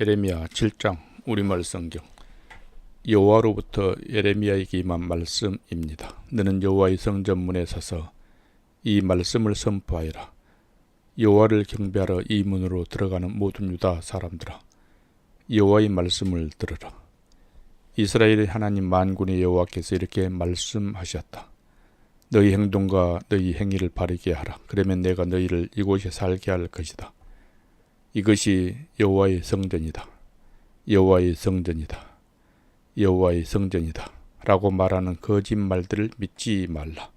예레미야 7장 우리말 성경 여호와로부터 예레미야에게 임한 말씀입니다. 너는 여호와의 성전 문에 서서 이 말씀을 선포하여라. 여호와를 경배하러 이 문으로 들어가는 모든 유다 사람들아 여호와의 말씀을 들으라. 이스라엘의 하나님 만군의 여호와께서 이렇게 말씀하셨다. 너희 행동과 너희 행위를 바르게 하라. 그러면 내가 너희를 이곳에 살게 할 것이다. 이것이 여호와의 성전이다. 여호와의 성전이다. 여호와의 성전이다. 라고 말하는 거짓말들을 믿지 말라.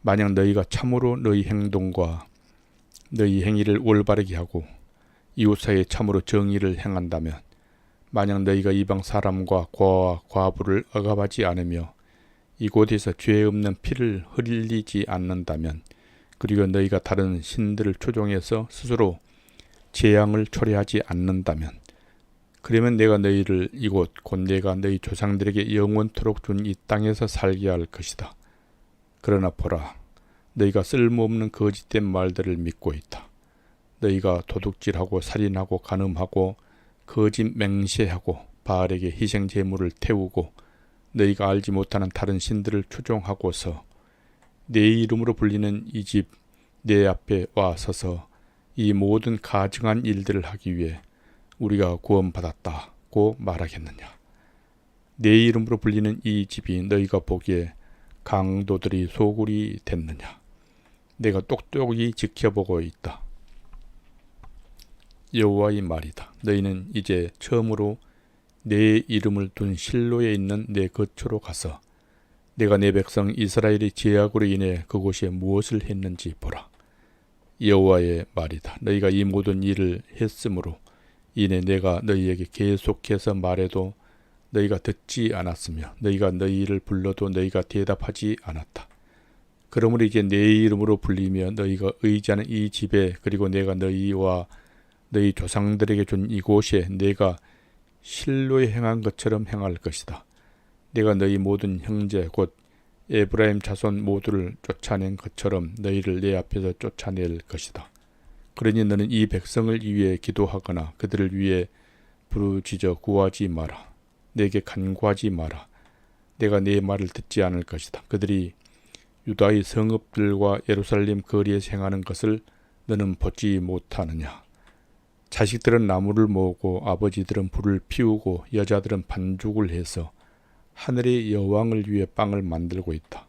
만약 너희가 참으로 너희 행동과 너희 행위를 올바르게 하고 이웃 사이에 참으로 정의를 행한다면 만약 너희가 이방 사람과 과와 과부를 억압하지 않으며 이곳에서 죄 없는 피를 흘리지 않는다면 그리고 너희가 다른 신들을 추종해서 스스로 재앙을 초래하지 않는다면 그러면 내가 너희를 이곳 곧 내가 너희 조상들에게 영원토록 준 이 땅에서 살게 할 것이다. 그러나 보라 너희가 쓸모없는 거짓된 말들을 믿고 있다. 너희가 도둑질하고 살인하고 간음하고 거짓 맹세하고 바알에게 희생 제물을 태우고 너희가 알지 못하는 다른 신들을 추종하고서 내 이름으로 불리는 이 집 내 앞에 와 서서 이 모든 가증한 일들을 하기 위해 우리가 구원받았다고 말하겠느냐. 내 이름으로 불리는 이 집이 너희가 보기에 강도들이 소굴이 됐느냐. 내가 똑똑히 지켜보고 있다. 여호와의 말이다. 너희는 이제 처음으로 내 이름을 둔 실로에 있는 내 거처로 가서 내가 내 백성 이스라엘의 죄악으로 인해 그곳에 무엇을 했는지 보라. 여호와의 말이다. 너희가 이 모든 일을 했으므로 이내 내가 너희에게 계속해서 말해도 너희가 듣지 않았으며 너희가 너희를 불러도 너희가 대답하지 않았다. 그러므로 이제 내 이름으로 불리며 너희가 의지하는 이 집에 그리고 내가 너희와 너희 조상들에게 준 이곳에 내가 실로에 행한 것처럼 행할 것이다. 내가 너희 모든 형제 곧 에브라임 자손 모두를 쫓아낸 것처럼 너희를 내 앞에서 쫓아낼 것이다. 그러니 너는 이 백성을 위해 기도하거나 그들을 위해 부르짖어 구하지 마라. 내게 간구하지 마라. 내가 네 말을 듣지 않을 것이다. 그들이 유다의 성읍들과 예루살렘 거리에 행하는 것을 너는 보지 못하느냐. 자식들은 나무를 모으고 아버지들은 불을 피우고 여자들은 반죽을 해서 하늘의 여왕을 위해 빵을 만들고 있다.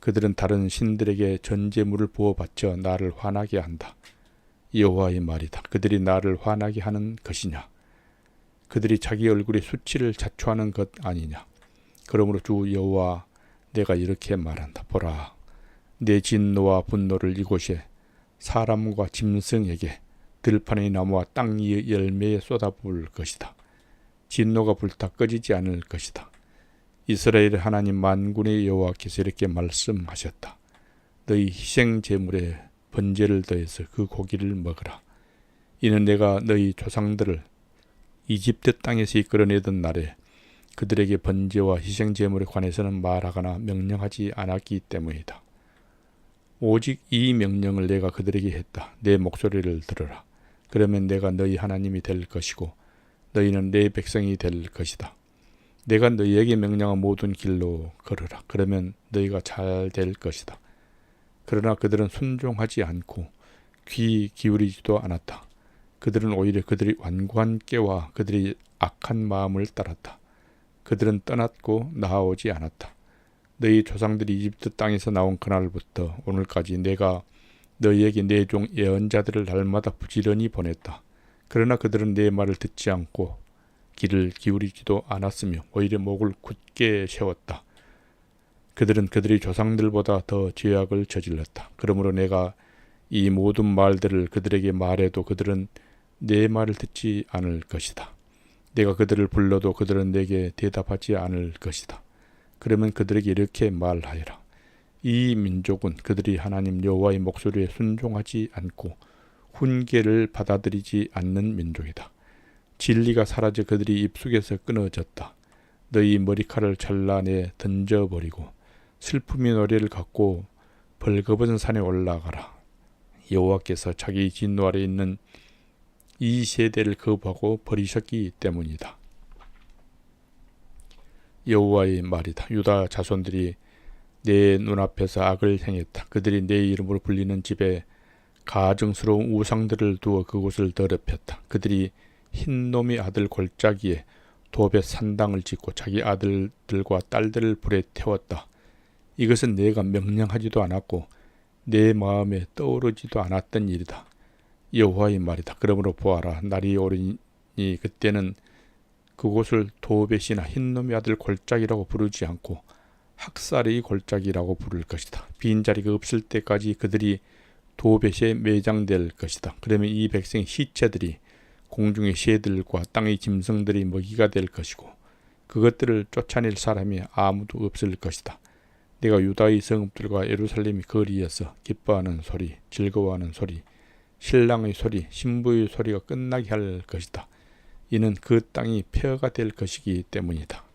그들은 다른 신들에게 전제물을 부어 바쳐 나를 화나게 한다. 여호와의 말이다. 그들이 나를 화나게 하는 것이냐? 그들이 자기 얼굴에 수치를 자초하는 것 아니냐? 그러므로 주 여호와 내가 이렇게 말한다. 보라, 내 진노와 분노를 이곳에 사람과 짐승에게 들판의 나무와 땅 위의 열매에 쏟아부을 것이다. 진노가 불타 꺼지지 않을 것이다. 이스라엘 하나님 만군의 여호와께서 이렇게 말씀하셨다. 너희 희생 제물에 번제를 더해서 그 고기를 먹으라. 이는 내가 너희 조상들을 이집트 땅에서 이끌어내던 날에 그들에게 번제와 희생 제물에 관해서는 말하거나 명령하지 않았기 때문이다. 오직 이 명령을 내가 그들에게 했다. 내 목소리를 들으라. 그러면 내가 너희 하나님이 될 것이고 너희는 내 백성이 될 것이다. 내가 너희에게 명령한 모든 길로 걸으라. 그러면 너희가 잘 될 것이다. 그러나 그들은 순종하지 않고 귀 기울이지도 않았다. 그들은 오히려 그들이 완고한 깨와 그들이 악한 마음을 따랐다. 그들은 떠났고 나아오지 않았다. 너희 조상들이 이집트 땅에서 나온 그날부터 오늘까지 내가 너희에게 내 종 예언자들을 날마다 부지런히 보냈다. 그러나 그들은 내 말을 듣지 않고 귀를 기울이지도 않았으며 오히려 목을 굳게 세웠다. 그들은 그들의 조상들보다 더 죄악을 저질렀다. 그러므로 내가 이 모든 말들을 그들에게 말해도 그들은 내 말을 듣지 않을 것이다. 내가 그들을 불러도 그들은 내게 대답하지 않을 것이다. 그러면 그들에게 이렇게 말하여라. 이 민족은 그들이 하나님 여호와의 목소리에 순종하지 않고 훈계를 받아들이지 않는 민족이다. 진리가 사라져 그들이 입속에서 끊어졌다. 너희 머리칼을 잘라내 던져버리고 슬픔의 노래를 갖고 벌거벗은 산에 올라가라. 여호와께서 자기 진노 아래 있는 이 세대를 거부하고 버리셨기 때문이다. 여호와의 말이다. 유다 자손들이 내 눈앞에서 악을 행했다. 그들이 내 이름으로 불리는 집에 가증스러운 우상들을 두어 그곳을 더럽혔다. 그들이 흰놈의 아들 골짜기에 도배 산당을 짓고 자기 아들들과 딸들을 불에 태웠다. 이것은 내가 명령하지도 않았고 내 마음에 떠오르지도 않았던 일이다. 여호와의 말이다. 그러므로 보아라. 날이 오리니 그때는 그곳을 도벳이나 흰놈의 아들 골짜기라고 부르지 않고 학살의 골짜기라고 부를 것이다. 빈자리가 없을 때까지 그들이 도벳에 매장될 것이다. 그러면 이 백성의 시체들이 공중의 새들과 땅의 짐승들이 먹이가 될 것이고 그것들을 쫓아낼 사람이 아무도 없을 것이다. 내가 유다의 성읍들과 예루살렘의 거리에서 기뻐하는 소리, 즐거워하는 소리, 신랑의 소리, 신부의 소리가 끝나게 할 것이다. 이는 그 땅이 폐허가 될 것이기 때문이다.